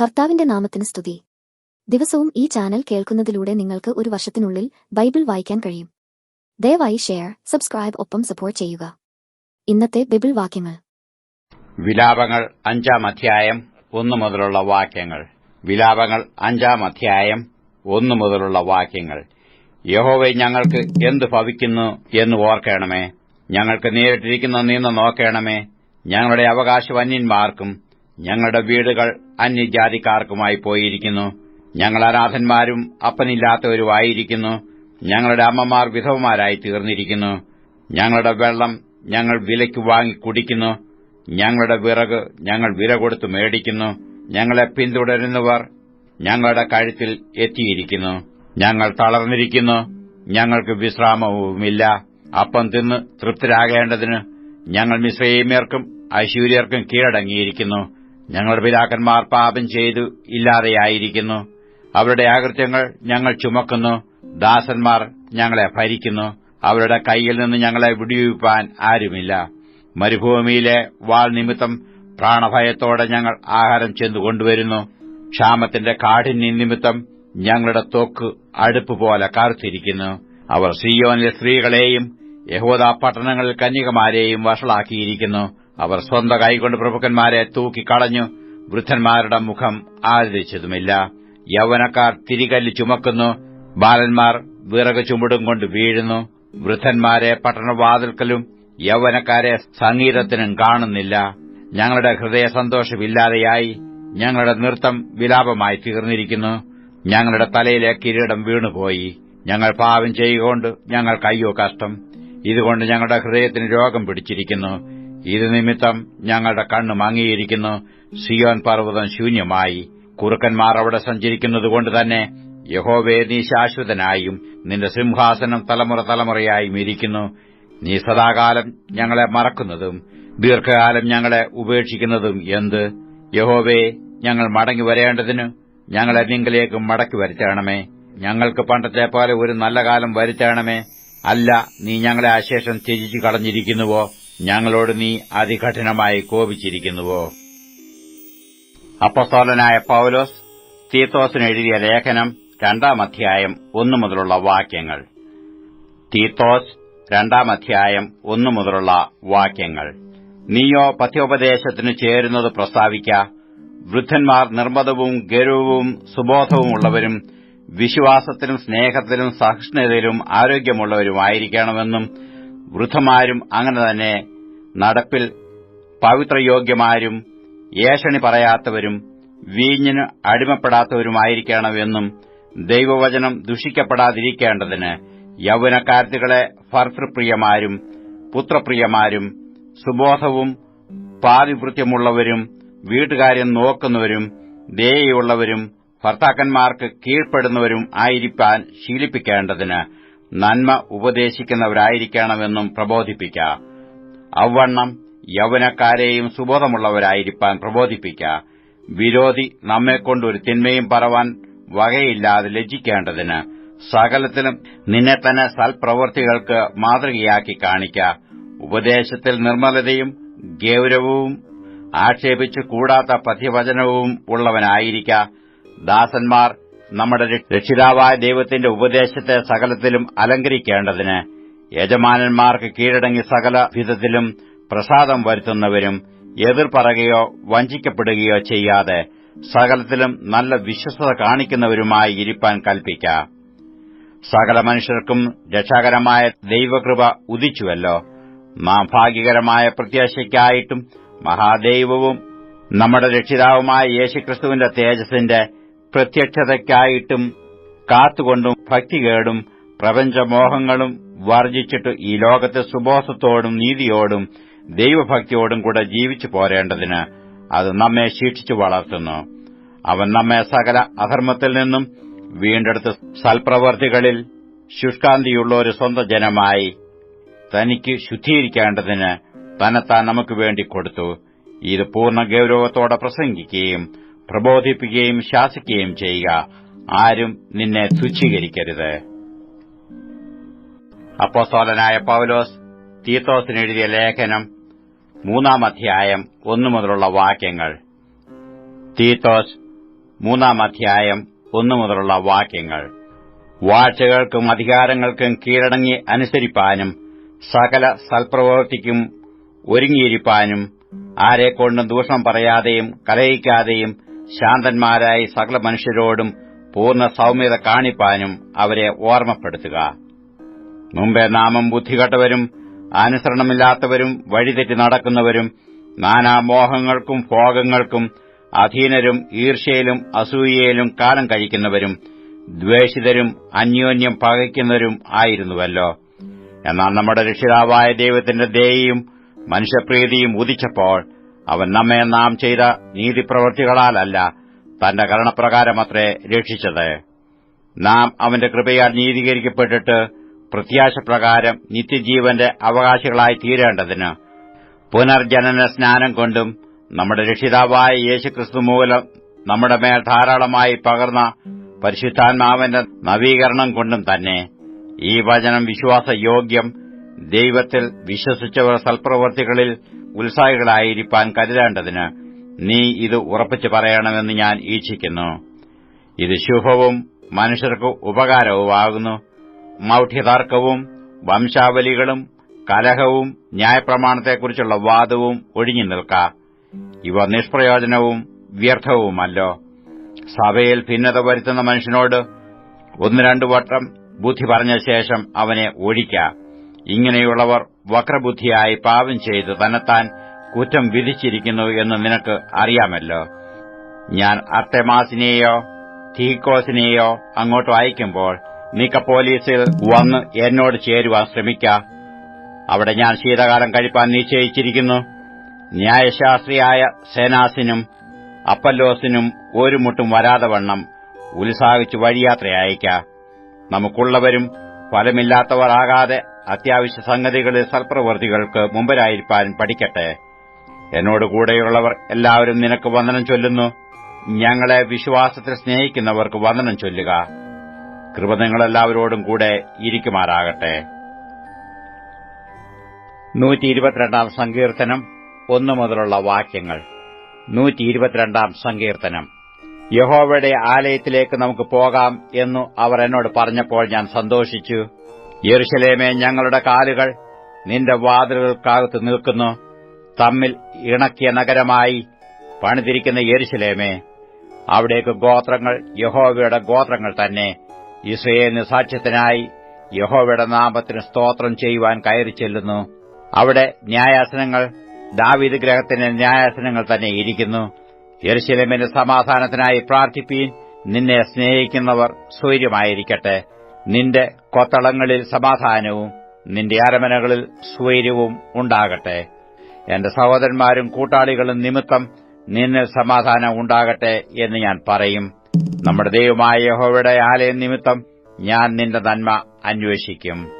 കർത്താവിന്റെ നാമത്തിന് സ്തുതി. ദിവസവും ഈ ചാനൽ കേൾക്കുന്നതിലൂടെ നിങ്ങൾക്ക് ഒരു വർഷത്തിനുള്ളിൽ ബൈബിൾ വായിക്കാൻ കഴിയും. ദയവായി ഷെയർ സബ്സ്ക്രൈബ് ഒപ്പം സപ്പോർട്ട് ചെയ്യുക. ഇന്നത്തെ ബൈബിൾ വാക്യങ്ങൾ. വിലാപങ്ങൾ അഞ്ചാം അധ്യായം ഒന്നു മുതലുള്ള വാക്യങ്ങൾ. വിലാപങ്ങൾ അഞ്ചാം അധ്യായം ഒന്നു മുതലുള്ള വാക്യങ്ങൾ. യഹോവെ ഞങ്ങൾക്ക് എന്ത് ഭവിക്കുന്നു എന്ന് ഓർക്കണമേ. ഞങ്ങൾക്ക് നേരിട്ടിരിക്കുന്ന നിന്ന് നോക്കണമേ. ഞങ്ങളുടെ അവകാശവന്യന്മാർക്കും ഞങ്ങളുടെ വീടുകൾ അന്യജാതിക്കാർക്കുമായി പോയിരിക്കുന്നു. ഞങ്ങൾ അനാഥന്മാരും അപ്പനില്ലാത്തവരുമായിരിക്കുന്നു. ഞങ്ങളുടെ അമ്മമാർ വിധവമാരായി തീർന്നിരിക്കുന്നു. ഞങ്ങളുടെ വെള്ളം ഞങ്ങൾ വിലയ്ക്ക് വാങ്ങി കുടിക്കുന്നു. ഞങ്ങളുടെ വിറക് ഞങ്ങൾ വില കൊടുത്ത് മേടിക്കുന്നു. ഞങ്ങളെ പിന്തുടരുന്നവർ ഞങ്ങളുടെ കഴുത്തിൽ എത്തിയിരിക്കുന്നു. ഞങ്ങൾ തളർന്നിരിക്കുന്നു. ഞങ്ങൾക്ക് വിശ്രാമവുമില്ല. അപ്പം തിന്ന് തൃപ്തരാകേണ്ടതിന് ഞങ്ങൾ മിശ്രൈമ്യർക്കും ഐശ്വര്യർക്കും കീഴടങ്ങിയിരിക്കുന്നു. ഞങ്ങളുടെ പിതാക്കന്മാർ പാപം ചെയ്തു ഇല്ലാതെയായിരിക്കുന്നു. അവരുടെ ആകൃത്യങ്ങൾ ഞങ്ങൾ ചുമക്കുന്നു. ദാസന്മാർ ഞങ്ങളെ ഭരിക്കുന്നു. അവരുടെ കൈയിൽ നിന്ന് ഞങ്ങളെ വിടിവിപ്പാൻ ആരുമില്ല. മരുഭൂമിയിലെ വാൾ നിമിത്തം പ്രാണഭയത്തോടെ ഞങ്ങൾ ആഹാരം ചെന്നു കൊണ്ടുവരുന്നു. ക്ഷാമത്തിന്റെ കാഠിന്യ നിമിത്തം ഞങ്ങളുടെ തോക്ക് അടുപ്പ് പോലെ കറുത്തിരിക്കുന്നു. അവർ സിയോനിലെ സ്ത്രീകളെയും യഹോദാ പട്ടണങ്ങളിൽ കന്യകമാരെയും വഷളാക്കിയിരിക്കുന്നു. അവർ സ്വന്തം കൈകൊണ്ട് പ്രഭുക്കന്മാരെ തൂക്കിക്കളഞ്ഞു. വൃദ്ധന്മാരുടെ മുഖം ആദരിച്ചതുമില്ല യൗവനക്കാർ തിരികല്ല് ചുമക്കുന്നു. ബാലന്മാർ വിറക് ചുമടും കൊണ്ട് വീഴുന്നു. വൃദ്ധന്മാരെ പട്ടണവാതിൽക്കലും യൗവനക്കാരെ സംഗീതത്തിനും കാണുന്നില്ല. ഞങ്ങളുടെ ഹൃദയ സന്തോഷമില്ലാതെയായി ഞങ്ങളുടെ നൃത്തം വിലാപമായി തീർന്നിരിക്കുന്നു. ഞങ്ങളുടെ തലയിലെ കിരീടം വീണുപോയി. ഞങ്ങൾ പാവം ചെയ്യുകൊണ്ട് ഞങ്ങൾക്കയ്യോ കഷ്ടം. ഇതുകൊണ്ട് ഞങ്ങളുടെ ഹൃദയത്തിന് രോഗം പിടിച്ചിരിക്കുന്നു. ഇത് നിമിത്തം ഞങ്ങളുടെ കണ്ണ് മങ്ങിയിരിക്കുന്നു. സിയോൻ പർവതം ശൂന്യമായി. കുറുക്കന്മാർ അവിടെ സഞ്ചരിക്കുന്നതുകൊണ്ട് തന്നെ യഹോവേ നീ ശാശ്വതനായും നിന്റെ സിംഹാസനം തലമുറ തലമുറയായും ഇരിക്കുന്നു. നീ സദാകാലം ഞങ്ങളെ മറക്കുന്നതും ദീർഘകാലം ഞങ്ങളെ ഉപേക്ഷിക്കുന്നതും എന്ത്? യഹോവേ ഞങ്ങൾ മടങ്ങി വരേണ്ടതിന് ഞങ്ങളെ നിങ്ങളിലേക്ക് മടക്കി വരുത്തണമേ. ഞങ്ങൾക്ക് പണ്ടത്തെ പോലെ ഒരു നല്ല കാലം വരുത്തണമേ. അല്ല നീ ഞങ്ങളെ അശേഷം ത്യജിച്ചു കളഞ്ഞിരിക്കുന്നുവോ? ഞങ്ങളോട് നീ അതികഠിനമായി കോപിച്ചിരിക്കുന്നുവോ? അപ്പസ്തോലനായ പൌലോസ് തീത്തോസിന് എഴുതിയ ലേഖനം രണ്ടാം അധ്യായം ഒന്നു മുതലുള്ള വാക്യങ്ങൾ. തീത്തോസ് രണ്ടാം അധ്യായം ഒന്നു മുതലുള്ള വാക്യങ്ങൾ. നീയോ പഥ്യോപദേശത്തിന് ചേരുന്നത് പ്രസ്താവിക്ക. വൃദ്ധന്മാർ നിർമ്മതവും ഗൌരവവും സുബോധവുമുള്ളവരും വിശ്വാസത്തിലും സ്നേഹത്തിലും സഹിഷ്ണുതയിലും ആരോഗ്യമുള്ളവരുമായിരിക്കണമെന്നും വൃദ്ധമാരും അങ്ങനെ തന്നെ നടപ്പിൽ പവിത്രയോഗ്യമാരും ഏഷണി പറയാത്തവരും വീഞ്ഞിന് അടിമപ്പെടാത്തവരുമായിരിക്കണമെന്നും ദൈവവചനം ദുഷിക്കപ്പെടാതിരിക്കേണ്ടതിന് യൗവനക്കാർത്തികളെ ഭർത്തൃപ്രിയമാരും പുത്രപ്രിയമാരും സുബോധവും പാതിവൃത്യമുള്ളവരും വീട്ടുകാര്യം നോക്കുന്നവരും ദയയുള്ളവരും ഭർത്താക്കന്മാർക്ക് കീഴ്പ്പെടുന്നവരും ആയിരിക്കാൻ ശീലിപ്പിക്കേണ്ടതിന് നന്മ ഉപദേശിക്കുന്നവരായിരിക്കണമെന്നും പ്രബോധിപ്പിക്ക. അവണ്ണം യൗവനക്കാരെയും സുബോധമുള്ളവരായിരിക്കാൻ പ്രബോധിപ്പിക്ക. വിരോധി നമ്മെക്കൊണ്ട് ഒരു തിന്മയും പറവാൻ വകയില്ലാതെ ലജ്ജിക്കേണ്ടതിന് സകലത്തിലും നിന്നെ തന്നെ സൽപ്രവൃത്തികൾക്ക് മാതൃകയാക്കി കാണിക്ക. ഉപദേശത്തിൽ നിർമ്മലതയും ഗൌരവവും ആക്ഷേപിച്ചു കൂടാത്ത പഥ്യവചനവും ഉള്ളവനായിരിക്ക. ദാസന്മാർ നമ്മുടെ രക്ഷിതാവായ ദൈവത്തിന്റെ ഉപദേശത്തെ സകലത്തിലും അലങ്കരിക്കേണ്ടതിന് യജമാനന്മാർക്ക് കീഴടങ്ങി സകല വിധത്തിലും പ്രസാദം വരുത്തുന്നവരും എതിർപറയുകയോ വഞ്ചിക്കപ്പെടുകയോ ചെയ്യാതെ സകലത്തിലും നല്ല വിശ്വസത കാണിക്കുന്നവരുമായി ഇരിപ്പാൻ കൽപ്പിക്ക. സകല മനുഷ്യർക്കും രക്ഷാകരമായ ദൈവകൃപ ഉദിച്ചുവല്ലോ. നാം ഭാഗ്യകരമായ പ്രത്യാശയ്ക്കായിട്ടും മഹാദൈവവും നമ്മുടെ രക്ഷിതാവുമായ യേശുക്രിസ്തുവിന്റെ തേജസ്സിന്റെ പ്രത്യക്ഷതയ്ക്കായിട്ടും കാത്തുകൊണ്ടും ഭക്തികേടും പ്രപഞ്ചമോഹങ്ങളും വർജിച്ചിട്ട് ഈ ലോകത്തെ സുബോധത്തോടും നീതിയോടും ദൈവഭക്തിയോടും കൂടെ ജീവിച്ചു പോരേണ്ടതിന് അത് നമ്മെ ശിക്ഷിച്ചു വളർത്തുന്നു. അവൻ നമ്മെ സകല അധർമ്മത്തിൽ നിന്നും വീണ്ടെടുത്ത് സൽപ്രവർത്തികളിൽ ശുഷ്കാന്തിയുള്ള ഒരു സ്വന്തം ജനമായി തനിക്ക് ശുദ്ധീകരിക്കേണ്ടതിന് തന്നെത്താൻ നമുക്ക് വേണ്ടി കൊടുത്തു. ഇത് പൂർണ ഗൌരവത്തോടെ പ്രസംഗിക്കുകയും പ്രബോധിപ്പിക്കുകയും ശാസിക്കുകയും ചെയ്യുക. ആരും നിന്നെ തുച്ഛീകരിക്കരുത്. അപ്പോസ്തോലനായ പൌലോസ് തീത്തോസിനെഴുതിയ ലേഖനം മൂന്നാം അധ്യായം ഒന്നു മുതലുള്ള വാക്യങ്ങൾ. തീത്തോസ് മൂന്നാം അധ്യായം ഒന്നു മുതലുള്ള വാക്യങ്ങൾ. വാഴ്ചകൾക്കും അധികാരങ്ങൾക്കും കീഴടങ്ങി അനുസരിപ്പാനും സകല സൽപ്രവൃത്തിക്കും ഒരുങ്ങിയിരിപ്പാനും ആരെക്കൊണ്ടും ദൂഷണം പറയാതെയും കലഹിക്കാതെയും ശാന്തന്മാരായി സകല മനുഷ്യരോടും പൂർണ സൌമ്യത കാണിപ്പാനും അവരെ ഓർമ്മപ്പെടുത്തുക. മുമ്പേ നാമം ബുദ്ധികെട്ടവരും അനുസരണമില്ലാത്തവരും വഴിതെറ്റി നടക്കുന്നവരും നാനാമോഹങ്ങൾക്കും ഭോഗങ്ങൾക്കും അധീനരും ഈർഷ്യയിലും അസൂയയിലും കാലം കഴിക്കുന്നവരും ദ്വേഷിതരും അന്യോന്യം പകയ്ക്കുന്നവരും ആയിരുന്നുവല്ലോ. എന്നാൽ നമ്മുടെ രക്ഷിതാവായ ദൈവത്തിന്റെ ദയയും മനുഷ്യപ്രീതിയും ഉദിച്ചപ്പോൾ അവൻ നമ്മെ നാം ചെയ്ത നീതിപ്രവൃത്തികളാലല്ല തന്റെ കരണപ്രകാരമത്രേ രക്ഷിച്ചത്. നാം അവന്റെ കൃപയാൽ നീതീകരിക്കപ്പെട്ടിട്ട് പ്രത്യാശപ്രകാരം നിത്യജീവന്റെ അവകാശികളായി തീരേണ്ടതിന് പുനർജനന സ്നാനം കൊണ്ടും നമ്മുടെ രക്ഷിതാവായ യേശുക്രിസ്തു മൂലം നമ്മുടെ മേൽ ധാരാളമായി പകർന്ന പരിശുദ്ധാത്മാവിന്റെ നവീകരണം കൊണ്ടും തന്നെ ഈ വചനം വിശ്വാസയോഗ്യം ദൈവത്തിൽ വിശ്വസിച്ചവർ സൽപ്രവൃത്തികളിൽ ഉത്സാഹികളായിരിക്കാൻ കരുതേണ്ടതിന് നീ ഇത് ഉറപ്പിച്ചു പറയണമെന്ന് ഞാൻ ഈച്ഛിക്കുന്നു. ഇത് ശുഭവും മനുഷ്യർക്ക് ഉപകാരവുമാകുന്നു. മൌഢ്യതർക്കവും വംശാവലികളും കലഹവും ന്യായപ്രമാണത്തെക്കുറിച്ചുള്ള വാദവും ഒഴിഞ്ഞു നിൽക്ക. ഇവ നിഷ്പ്രയോജനവും വ്യർത്ഥവുമല്ലോ. സഭയിൽ ഭിന്നത വരുത്തുന്ന മനുഷ്യനോട് ഒന്ന് രണ്ടു വട്ടം ബുദ്ധി പറഞ്ഞ ശേഷം അവനെ ഒഴിക്ക. ഇങ്ങനെയുള്ളവർ വക്രബുദ്ധിയായി പാപം ചെയ്ത് തന്നെത്താൻ കുറ്റം വിധിച്ചിരിക്കുന്നു എന്ന് നിനക്ക് അറിയാമല്ലോ. ഞാൻ അർത്തമാസിനെയോ തീക്കോസിനെയോ അങ്ങോട്ട് അയക്കുമ്പോൾ നിക്കപ്പോലീസിൽ വന്ന് എന്നോട് ചേരുവാൻ ശ്രമിക്ക. അവിടെ ഞാൻ ശീതകാലം കഴിപ്പാൻ നിശ്ചയിച്ചിരിക്കുന്നു. ന്യായശാസ്ത്രിയായ സേനാസിനും അപ്പല്ലോസിനും ഒരു മുട്ടും വരാതെ വണ്ണം ഉത്സാഹിച്ച് വഴിയാത്ര അയക്ക നമുക്കുള്ളവരും ഫലമില്ലാത്തവർ ആകാതെ അത്യാവശ്യ സംഗതികളിൽ സൽപ്രവർത്തികൾക്ക് മുമ്പരായിരിക്കാൻ പഠിക്കട്ടെ. എന്നോട് കൂടെയുള്ളവർ എല്ലാവരും നിനക്ക് വന്ദനം ചൊല്ലുന്നു. ഞങ്ങളെ വിശ്വാസത്തിൽ സ്നേഹിക്കുന്നവർക്ക് വന്ദനം ചൊല്ലുക. കൃപ നിങ്ങളെല്ലാവരോടും കൂടെ ഇരിക്കുമാറാകട്ടെ. നൂറ്റി സങ്കീർത്തനം ഒന്നു മുതലുള്ള വാക്യങ്ങൾ. നൂറ്റി സങ്കീർത്തനം. യഹോവയുടെ ആലയത്തിലേക്ക് നമുക്ക് പോകാം എന്നു അവർ എന്നോട് പറഞ്ഞപ്പോൾ ഞാൻ സന്തോഷിച്ചു. യെരുശലേമേ ഞങ്ങളുടെ കാലുകൾ നിന്റെ വാതിലുകൾക്കകത്ത് നിൽക്കുന്നു. തമ്മിൽ ഇണക്കിയ നഗരമായി പണിതിരിക്കുന്ന യെരുശലേമേ അവിടേക്ക് ഗോത്രങ്ങൾ യഹോവയുടെ ഗോത്രങ്ങൾ തന്നെ ഇസ്രയേലിന് സാക്ഷ്യത്തിനായി യഹോവയുടെ നാമത്തിന് സ്തോത്രം ചെയ്യുവാൻ കയറി ചെല്ലുന്നു. അവിടെ ന്യായാസനങ്ങൾ ദാവീദ് ഗ്രഹത്തിന് ന്യായാസനങ്ങൾ തന്നെ ഇരിക്കുന്നു. യെരുശലേമിന്റെ സമാധാനത്തിനായി പ്രാർത്ഥിപ്പീൻ നിന്നെ സ്നേഹിക്കുന്നവർ സ്വൈര്യമായിരിക്കട്ടെ നിന്റെ കൊത്തളങ്ങളിൽ സമാധാനവും നിന്റെ അരമനകളിൽ സ്വൈര്യവും ഉണ്ടാകട്ടെ. എന്റെ സഹോദരന്മാരും കൂട്ടാളികളും നിമിത്തം നിന്നിൽ സമാധാനം ഉണ്ടാകട്ടെ എന്ന് ഞാൻ പറയും. നമ്മുടെ ദൈവമായ യഹോവയുടെ ആലയം നിമിത്തം ഞാൻ നിന്റെ നന്മ അന്വേഷിക്കും.